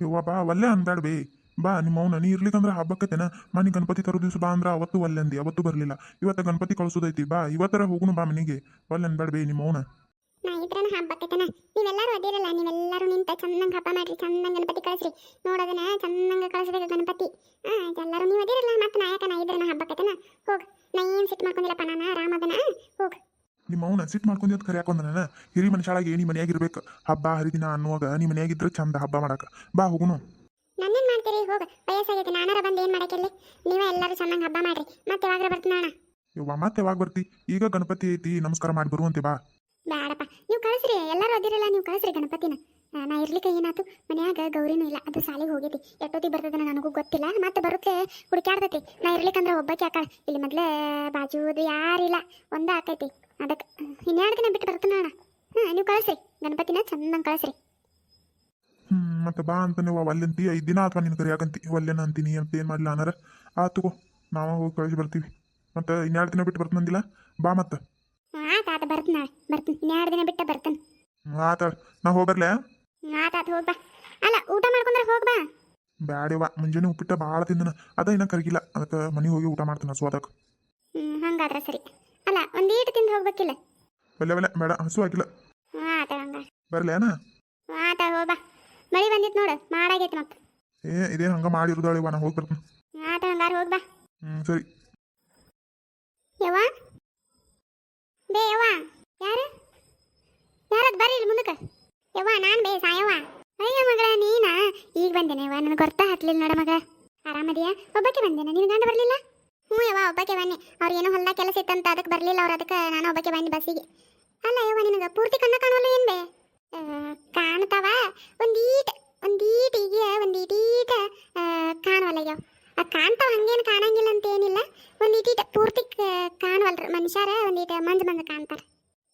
ಯವ್ವ ಬಾ, ಒಲ್ಲೆ ಅನ್ಬೇಡ ಬೇ, ನಿಮ್ಮ ಅವನ ನೀ ಇರ್ಲಿಕ್ಕಂದ್ರೆ ಹಬ್ಬಕ್ಕತ್ತೇನ ಮನೆ ಗಣಪತಿ ತರೋ ದಿವಸ ಬಾ ಅಂದ್ರೆ ಅವತ್ತು ಒಲ್ಲೆಂದಿ, ಅವತ್ತು ಬರಲಿಲ್ಲ. ಇವತ್ತು ಗಣಪತಿ ಕಳ್ಸೋದೈತಿ, ಬಾ, ಇವತ್ತರ ಹೋಗುನು ಬಾ ಮನೆಗೆ. ಒಲ್ಲೆ ಅನ್ಬೇಡ ಬೇ ನಿಮ್ಮ ಅವನ. ನಾ ಇದ್ರನ ಹಬ್ಬಕ್ಕೈತನ ನೀವೆಲ್ಲರೂ ಅದಿರಲ್ಲ ನೀವೆಲ್ಲರೂ ನಿಂತ ಚಂದಂಗ ಹಬ್ಬ ಮಾಡ್ರಿ, ಚಂದಂಗ ಗಣಪತಿ ಕಳಿಸ್ರಿ. ನೋಡೋದನ ಚಂದಂಗ ಕಳಿಸ್ಬೇಕು ಗಣಪತಿ. ಹಾ ಎಲ್ಲರೂ ನೀವು ಅದಿರಲ್ಲ ಮತ್ತೆ ನಾ ಇದ್ರನ ಹಬ್ಬಕ್ಕೈತನ ಹೋಗ್, ನಾ ಏನ್ ಸಿಟ್ಟು ಮಾಡ್ಕೊಂಡಿಲ್ಲಪ್ಪ, ನಾನು ಆರಾಮದನ ಹೋಗ್ ಸಿಟ್ಟು ಮಾಡ್ಕೊಂಡಿ ಅಂತ ಕರೆ ಹಾಕೊಂಡ ನಾನು ಹಿರಿ ಮನುಷ್ಯಳಾಗಿ ನೀ ಮನೆಯಾಗಿರ್ಬೇಕು. ಹಬ್ಬ ಹರಿದಿನ ಅನ್ನುವಾಗ ನೀ ಮನೆಯಾಗಿದ್ರೆ ಚಂದ ಹಬ್ಬ ಮಾಡಕ. ಬಾ ಹೋಗುನು. ನನ್ನೇನ್ ಮಾಡ್ತೀರಿ? ಹೋಗ. ವಯಸ್ಸಾಗೈತೆ. ನಾನಾರ ಬಂದು ಏನ್ ಮಾಡಕ್ಕಿಲ್ಲಿ ನೀವೇ ಎಲ್ಲರೂ ಚಂದಂಗ ಹಬ್ಬ ಮಾಡ್ರಿ. ಮತ್ತೆ ಯಾವಾಗ ಬರ್ತೀನಿ ಅಣ್ಣ ಯವ್ವ ಮತ್ತೆ ಯಾವಾಗ ಬರ್ತಿ? ಈಗ ಗಣಪತಿ ಐತಿ ನಮಸ್ಕಾರ ಮಾಡಿ ಬರುವಂತೆ ಬಾ. ಬೇಡಪ್ಪ ನೀವು ಕಳಿಸ್ರಿ. ಎಲ್ಲರೂ ಅದಿರಲ್ಲ ನೀವು ಕಳಿಸ್ರಿ ಗಣಪತಿನ. ನಾ ಇರ್ಲಿಕ್ಕೆ ಏನಾತು? ಮನ್ಯಾಗ ಗೌರಿನೂ ಇಲ್ಲ. ಅದು ಸಾಲಿಗೆ ಹೋಗೈತಿ ಎಷ್ಟೊತ್ತಿಗೆ ಬರ್ತದ ನನಗೂ ಗೊತ್ತಿಲ್ಲ. ಮತ್ತೆ ಬರುತ್ತೆ ಹುಡುಕ್ಯಾಡ್ತೈತಿ. ನಾ ಇರ್ಲಿಕ್ಕಂದ್ರೆ ಒಬ್ಬಕ್ಕೆ ಆಕಳ. ಇಲ್ಲಿ ಮೊದ್ಲೇ ಬಾಜುದು ಯಾರಿಲ್ಲ. ಒಂದ ಆಕೈತಿ. ಅದಕ್ಕೆ ಇನ್ನೆರಡು ದಿನ ಬಿಟ್ಟು ಬರ್ತೀನಿ ಅಣ್ಣ ಹಾ ನೀವು ಕಳಿಸ್ರಿ. ಗಣಪತಿನ ಚಂದಂಗೆ ಕಳಿಸ್ರಿ. ಹ್ಮ್ ಮತ್ತೆ ಬಾ ಅಂತ ನೀವು ಒಲ್ಲೆಂತಿ ಐದು ದಿನ ಅಥವಾ ನಿನ್ ಕರಿಯಾಕಂತಿ ಒಲ್ಲೆನ ಅಂತೀನಿ ಅಂತ ಏನು ಮಾಡಲಿಲ್ಲ ಅನ್ನಾರ? ಆ ತಗೋ ನಾವ ಹೋಗಿ ಕಳಿಸಿ ಬರ್ತೀವಿ. ಮತ್ತೆ ಇನ್ಯಾಡ್ ದಿನ ಬಿಟ್ಟು ಬರ್ತೀನಂದಿಲ್ಲ ಬಾ ಮತ್ತೆ. ಆತ ಆತ ಬರ್ತೀನಿ ನಾಳೆ. ಬರ್ತೀನಿ. ಇನ್ಯಾಡ್ ದಿನ ಬಿಟ್ಟು ಬರ್ತೀನಿ. ಆತ ನಾ ಹೋಗ್ಬರ್ಲೆ ಆತ ಆತ ಹೋಗ್ ಬಾ. ಅಲ್ಲ ಊಟ ಮಾಡ್ಕೊಂಡ್ರೆ ಹೋಗ್ ಬಾ. ಬ್ಯಾಡಿವ ಮುಂಜಾನೆ ಉಪ್ಪಿಟ್ಟ ಭಾಳ ತಿಂದನ. ಅದ ಇನ್ನ ಕರಗಿಲ್ಲ. ಅದಕ್ಕೆ ಮನೆ ಹೋಗಿ ಊಟ ಮಾಡ್ತೀನಿ ಸೋದಕ್ಕೆ ಹ್ಮ್ ಹಂಗಾದ್ರೆ ಸರಿ. ಅಲ್ಲ ಒಂದೀಟು ತಿಂದು ಹೋಗ್ಬೇಕಿಲ್ಲ? ಒಲ್ಲೆ ಒಲ್ಲೆ ಬೇಡ ಹಸು ಆಗಿಲ್ಲ ಆತ ಹಂಗಾರೆ ಬರ್ಲೇನ ಆತ ಹೋಗ ಮಳಿ ಬಂದಿತ್ತು ನೋಡು ಮಾಡಾಗೈತಿ ಮತ್ತೆ ಏ ಇದೇನು ಹಂಗೆ ಮಾಡಿರೋದಾಳಿವ ನಾ ಹೋಗಿ ಬರ್ತೀನಿ. ಆತ ಹಂಗಾರೆ ಹೋಗ ಬಾ. ಹ್ಞೂ ಸರಿ. ಯವ್ವ? ಬೇ ಯವ್ವ. ಯಾರು? ಯಾರದ್ ಬರ್ರಿ ಇಲ್ಲಿ ಮುಂದಕ್ಕೆ? ಯವ್ವ ನಾನು ಬೇ ಸಾಯವ್ವ ಅಯ್ಯ ಮಗಳ ನೀನಾ? ಈಗ ಬಂದೇನೆ ಯವ್ವ ನನಗೆ ಗೊತ್ತ ಹತ್ಲಿಲ್ಲ ನೋಡ ಮಗ. ಆರಾಮದಿಯಾ? ಒಬ್ಬಕ್ಕೆ ಬಂದೇನೆ ನಿನ್ನ ಗಂಡ ಬರಲಿಲ್ಲ? ಹ್ಞೂ ಒಬ್ಬಕ್ಕೆ ಬನ್ನಿ. ಅವ್ರು ಏನೋ ಹೊಲ್ದಾಗ ಕೆಲಸ ಇತ್ತಂತ ಅದಕ್ಕೆ ಬರಲಿಲ್ಲ ಅವ್ರು, ಅದಕ್ಕೆ ನಾನು ಒಬ್ಬಕ್ಕೆ ಬನ್ನಿ ಬಸ್ಸಿಗೆ. ಅಲ್ಲ ಯವ್ವ, ನಿನಗೆ ಪೂರ್ತಿ ಕಣ್ಣ ಕಾಣೋಲ್ಲ ಏನು ಬೇ? ಕಾಣ್ತಾವ? ಒಂದೀಟ್, ಒಂದೀಟ ಈಗ ಒಂದೀಟೀಟ ಕಾಣವಲ್ಲ ಯವ್ ಆ, ಕಾಣ್ತಾವ, ಹಂಗೇನು ಕಾಣಂಗಿಲ್ಲ ಅಂತ ಏನಿಲ್ಲ. ಒಂದೀಟೀಟ, ಪೂರ್ತಿ ಕಾಣವಲ್ರ ಮನುಷ್ಯರ ಒಂದೀಟ ಮಂಜ್ ಮಂಜ ಕಾಣ್ತಾರ.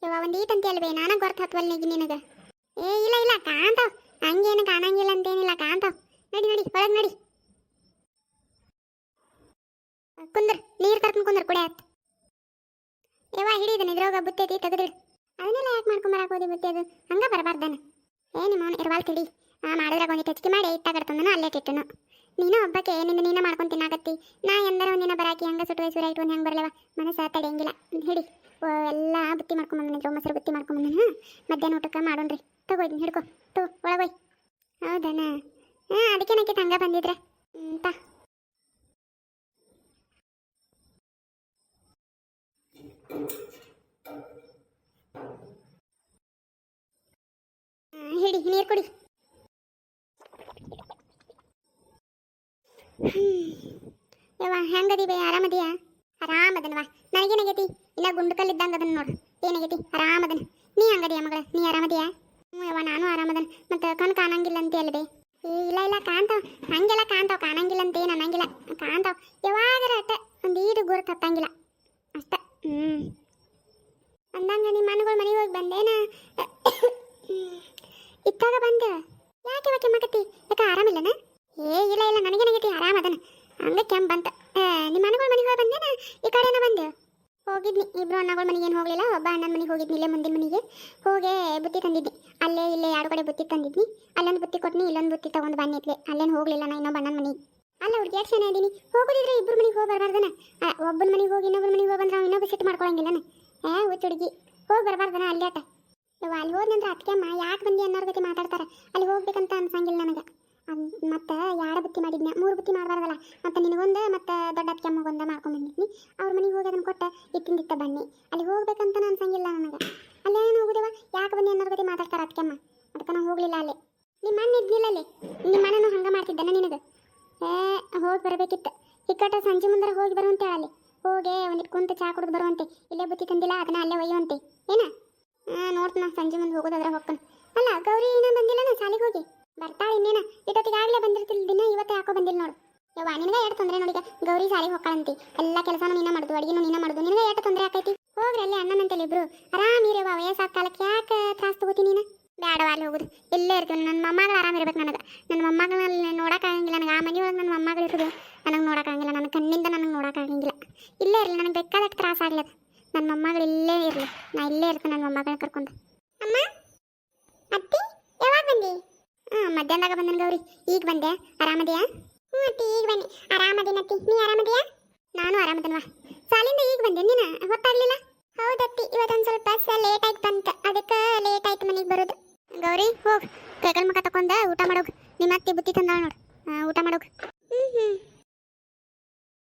ಯವ್ವ, ಒಂದೀಟ್ ಅಂತ ಹೇಳ್ಬೇ, ನಾನು ಗೊರ್ತು ಹತ್ವಲ್ ನಿಗ ನಿನಗೆ. ಏ, ಇಲ್ಲ ಇಲ್ಲ, ಕಾಣ್ತಾವ. ಹಂಗೇನು ಕಾಣಂಗಿಲ್ಲ ಅಂತೇನಿಲ್ಲ ಕಾಣ್ತಾವ. ನಡಿ ನಡಿ, ಒಳಗೆ ನಡಿ. ಕುಂದ್ರ, ನೀರ್ ತರ್ಕೊಂಡ್ ಕುಂದ್ರ, ಕುಡಿ ಆತ್ ಯವ್ವ ಹಿಡಿದನ ಇದ್ರೋಗ ಬುತ್ತಿ ಐತಿ ತೆಗೆದಿಡು ಅದನ್ನೆಲ್ಲ ಯಾಕೆ ಹೋಗಿ ಬುತ್ತಿ ಅದು? ಹಂಗ ಬರಬಾರ್ದನ. ಏ, ನಿಮ್ಮ ಅವ್ನು ಇರ್ವಾಲ್ ತಿಳಿ. ಆ, ಮಾಡಿದ್ರಾಗ ಒಂದಿಟ್ಟು ಹೆಚ್ಚಿಗೆ ಮಾಡಿ ಇಟ್ಟಾಗಡ್ತಂದನು ಅಲ್ಲೇ ಇಟ್ಟನು ನೀನು ಒಬ್ಬಕ್ಕೆ ಏನಿಂದ ನೀನ ಮಾಡ್ಕೊಂಡು ತಿನ್ನಾಗತ್ತಿ ನಾ ಎಂದರ ಒಂದಿನ ಬರಾಕಿ ಹಂಗ ಸುಟ್ಟು ಇಟ್ಟು ಒಂದು ಹೆಂಗೆ ಬರಲವ? ಮನಸ್ಸು ತಡೆಯಂಗಿಲ್ಲ ಹಿಡಿ. ಎಲ್ಲ ಬುತ್ತಿ ಮಾಡ್ಕೊಂಬಂದಿದ್ರು ಮೊಸರು ಬುತ್ತಿ ಮಾಡ್ಕೊಂಬಂದನು ಮಧ್ಯಾಹ್ನ ಊಟಕ್ಕೆ ಮಾಡೋಣ್ರಿ. ತಗೋಯ್ತು ಹಿಡ್ಕೊ. ತಗೋ ಒಳಗೋಯ್ ಹೌದನ? ಹಾಂ ಅದಕ್ಕೆ ನಕ್ಕಿ ಹಂಗ ಬಂದಿದ್ರೆ? ಅಂತ ಹಿಡಿ, ನೀರು ಕುಡಿ. ಯವ್ವ ಹೆಂಗದಿ ಬೇ ಆರಾಮದಿಯಾ ಆರಾಮದನವ ನನಗೇನಾಗೈತಿ? ಇಲ್ಲ ಗುಂಡು ಕಲ್ಲಿದ್ದಂಗ ಅದನ್ನ ನೋಡು. ಏನಾಗೈತಿ? ಆರಾಮದನ ನೀ ಹಂಗದಿಯ ಮಗಳ? ನೀ ಆರಾಮದಿಯಾ ಹ್ಞೂ ಯವ್ವ, ನಾನು ಆರಾಮದನ ಮತ್ತೆ ಕಣ್ ಕಾಣಂಗಿಲ್ಲ ಅಂತ ಅಲ್ವೇ ಇಲ್ಲ ಇಲ್ಲ, ಕಾಣ್ತಾವ್. ಹಂಗೆಲ್ಲ ಕಾಣ್ತಾವ್. ಕಾಣಂಗಿಲ್ಲ ಅಂತ ಏನು ಅನ್ನಂಗಿಲ್ಲ. ಕಾಣ್ತಾವ್. ಯಾವಾಗರ ಅಟ್ಟ ಹತ್ತಂಗಿಲ್ಲ ಅಷ್ಟ ಹ್ಞೂ ಅಂದಂಗ ನಿಮ್ಮ ಮನೆಗಳು ಮನೆಗೆ ಹೋಗಿ ಬಂದೇನ? ಇತ್ತಾಗ ಬಂದ? ಯಾಕೆ ಯಾಕೆ ಮಗತಿ ಯಾಕೆ ಆರಾಮಿಲ್ಲನ ಏ, ಇಲ್ಲ ಇಲ್ಲ ನನಗೇನಾಗೈತಿ ಆರಾಮ ಅದನ. ಹಂಗೆ ಕೆಮ್ಮ ಬಂತ. ನಿಮ್ಮ ಅಣ್ಣಗಳ ಮನೆಗೆ ಹೋಗಿ ಬಂದೇನ? ಈ ಕಡೆನ ಬಂದೆ? ಹೋಗಿದ್ನಿ. ಇಬ್ರು ಅಣ್ಣಗಳ ಮನೆಗೆ ಏನು ಹೋಗಲಿಲ್ಲ? ಒಬ್ಬ ಅಣ್ಣನ ಮನೆಗೆ ಹೋಗಿದ್ನಿ, ಇಲ್ಲೇ ಮುಂದಿನ ಮನೆಗೆ. ಹೋಗೇ ಬುತ್ತಿ ತಂದಿದ್ನಿ. ಅಲ್ಲೇ, ಇಲ್ಲೇ ಎರಡು ಕಡೆ ಬುತ್ತಿ ತಂದಿದ್ನಿ. ಅಲ್ಲೊಂದು ಬುತ್ತಿ ಕೊಟ್ನಿ, ಇಲ್ಲೊಂದು ಬುತ್ತಿ ತೊಗೊಂಡು ಬನ್ನಿ ಇತ್ಲೆ ಅಲ್ಲೇನು ಹೋಗಲಿಲ್ಲ ನಾ ಇನ್ನೊಬ್ಬ ಅಣ್ಣನ ಮನೆಗೆ. ಅಲ್ಲ ಹುಡುಗಿ ಜನ ಇದೀನಿ. ಹೋಗೋದಿದ್ರೆ ಇಬ್ರು ಮನೆಗೆ ಹೋಗಿ ಬರಬಾರ್ದನ? ಒಬ್ಬನ ಮನೆಗೆ ಹೋಗಿ ಬಂದ್ರೆ ಅವ್ನು ಮಾಡ್ಕೊಳಂಗಿಲ್ಲನ ಏ ಹುಚ್ಚ ಹುಡುಗಿ, ಹೋಗಿ ಬರಬಾರ್ದನ ಅಲ್ಲಿ ಆಟ. ಇವ ಅಲ್ಲಿ ಹೋದ್ನಂದ್ರೆ ಅತ್ಕೆಮ್ಮ ಯಾಕೆ ಬಂದಿ ಅನ್ನೋರ ಗತಿ ಮಾತಾಡ್ತಾರೆ? ಅಲ್ಲಿ ಹೋಗ್ಬೇಕಂತ ಅನ್ಸಂಗಿಲ್ಲ ನನಗೆ. ಮತ್ತೆ ಯಾರ ಬುತ್ತಿ ಮಾಡಿದ್ನ? ಮೂರು ಬುತ್ತಿ ಮಾಡಬಾರ್ದಲ್ಲ. ಮತ್ತೆ ನಿನಗೊಂದು, ಮತ್ತೆ ದೊಡ್ಡ ಅತ್ಕೆಮ್ಮಗೊಂದ ಮಾಡ್ಕೊಂಡ್ಬಂದಿದ್ನಿ ಅವ್ರ ಮನೆಗೆ ಹೋಗಿ ಅದನ್ನ ಕೊಟ್ಟ ಇತ್ತಿಂದಿತ್ತ ಬನ್ನಿ. ಅಲ್ಲಿ ಹೋಗ್ಬೇಕಂತ ಅನ್ಸಂಗಿಲ್ಲ ನನಗೆ. ಅಲ್ಲೇನು ಹೋಗುದೇವ ಯಾಕೆ ಬನ್ನಿ ಅನ್ನೋರ ಗತಿ ಮಾತಾಡ್ತಾರೆ ಅತ್ಕೆಮ್ಮ ಅದಕ್ಕೆ ನಾವು ಹೋಗ್ಲಿಲ್ಲ ಅಲ್ಲಿ. ನಿಮ್ಮ ಅಣ್ಣ ಇದ್ದಿಲ್ಲ ಅಲ್ಲಿ? ನಿಮ್ಮ ಅಣ್ಣನು ಹಂಗ ಮಾಡ್ತಿದ್ದಾನೆ ನಿನಗೆ? ಏ ಹೋಗಿ ಬರಬೇಕಿತ್ತು. ಇಕ್ಕಟ್ಟ ಸಂಜೆ ಮುಂದೆ ಹೋಗಿ ಬರುವಂತ ಅಲ್ಲಿ ಹೋಗಿ ಒಂದಿಟ್ಟು ಕುಂತು ಚಾ ಕುಡಿದು ಬರುವಂತೆ. ಇಲ್ಲೇ ಬುತ್ತಿ ತಂದಿಲ್ಲ, ಅದನ್ನ ಅಲ್ಲೇ ಒಯ್ಯುವಂತೆ. ಏನ? ಹಾಂ ನಾ ಸಂಜೆ ಮುಂದೆ ಹೋಗೋದಾದ್ರೆ ಹೋಗ್ತಾನೆ ಅಲ್ಲ, ಗೌರಿ ಏನ ಬಂದಿಲ್ಲ ನಾ ಶಾಲೆಗೆ ಹೋಗಿ? ಬರ್ತಾಳೆ ಇನ್ನೇನ? ಇಷ್ಟೊತ್ತಿಗಾಗಲೇ ಬಂದಿರ್ತಿಲ್ಲ ದಿನ, ಇವತ್ತೇ ಯಾಕೋ ಬಂದಿಲ್ಲ ನೋಡು. ಯವ್ವ, ನಿನಗೆ ಎಷ್ಟು ತೊಂದರೆ ನೋಡಿಗ ಗೌರಿ ಶಾಲೆಗೆ ಹೋಗ್ಕಳಂತಿ ಎಲ್ಲ ಕೆಲಸನೂ ನೀನ ಮಾಡುದು, ಅಡಿಗೆನೂ ನೀನ ಮಾಡುದು. ನಿನಗೆ ಎಷ್ಟು ತೊಂದರೆ ಆಕೈತಿ? ಹೋಗ್ರಿ ಅಲ್ಲಿ ಅಣ್ಣನಂತಲ್ಲಿ ಇಬ್ರು. ಆರಾಮಿರವ ವಯಸ್ಸಾದ ಕಾಲಕ್ಕೆ ಯಾಕೆ ತ್ರಾಸ ತಗೋತಿ ನೀನು? ಬೇಡವ ಹೋಗುದು. ಇಲ್ಲೇ ಇರ್ತೀವಿ. ನನ್ನ ಮೊಮ್ಮಗಳು ಆರಾಮಿರ್ಬೇಕು ನನಗೆ. ನನ್ನ ಮೊಮ್ಮಗಳನ್ನ ನೋಡೋಕ್ಕಾಗಂಗಿಲ್ಲ ನನಗೆ ಆ ಮನೆಯೊಳಗೆ ನನ್ನ ಮೊಮ್ಮಗಳು ಇರೋದು ನನಗೆ ನೋಡೋಕ್ಕಾಗಂಗಿಲ್ಲ ನನ್ನ ಕಣ್ಣಿಂದ ನನಗೆ ನೋಡೋಕ್ಕಾಗಂಗಿಲ್ಲ ಇಲ್ಲೇ ಇರಲಿ ನನಗೆ ಬೇಕಾದಷ್ಟು ತ್ರಾಸ ಆಗ್ಲದ ನನ್ನ ಮೊಮ್ಮಗಳು ಇಲ್ಲೇ ಇರಲಿ ನಾ ಇಲ್ಲೇ ಇರ್ತೀನಿ ನನ್ನ ಮೊಮ್ಮಗಳನ್ನ ಕರ್ಕೊಂಡು. ಅಮ್ಮ, ಅತ್ತಿ, ಯಾವಾಗ ಬಂದಿ? ಹ್ಞೂ ಮಧ್ಯಾಹ್ನದಾಗ ಬಂದನ ಗೌರಿ. ಈಗ ಬಂದೆ. ಆರಾಮದೆಯಾ? ಹ್ಞೂ ಅತ್ತಿ, ಈಗ ಬನ್ನಿ. ಆರಾಮದಿನತ್ತಿ ನೀ ಆರಾಮದೆಯಾ? ನಾನು ಆರಾಮದನ್ವಾ. ಸಾಲಿಂದ ಈಗ ಬಂದೆ ನೀನು? ಹೊತ್ತಾಗ್ಲಿಲ್ಲ ಹೌದತ್ತಿ, ಇವತ್ತೊಂದು ಸ್ವಲ್ಪ ಲೇಟ್ ಆಯ್ತು ಬಂತ ಅದಕ್ಕೆ ಲೇಟ್ ಆಯ್ತು ಮನೆಗೆ ಬರೋದು. ಗೌರಿ, ಹೋಗ್. ಕೈಕಲ್ ಮುಖ ತಕೊಂಡ ಊಟ ಮಾಡೋಗ್. ನಿಮ್ಮ ಅತ್ತಿ ಬುತ್ತಿ ತಂದಾಳ ನೋಡು. ಊಟ ಮಾಡೋಗ್.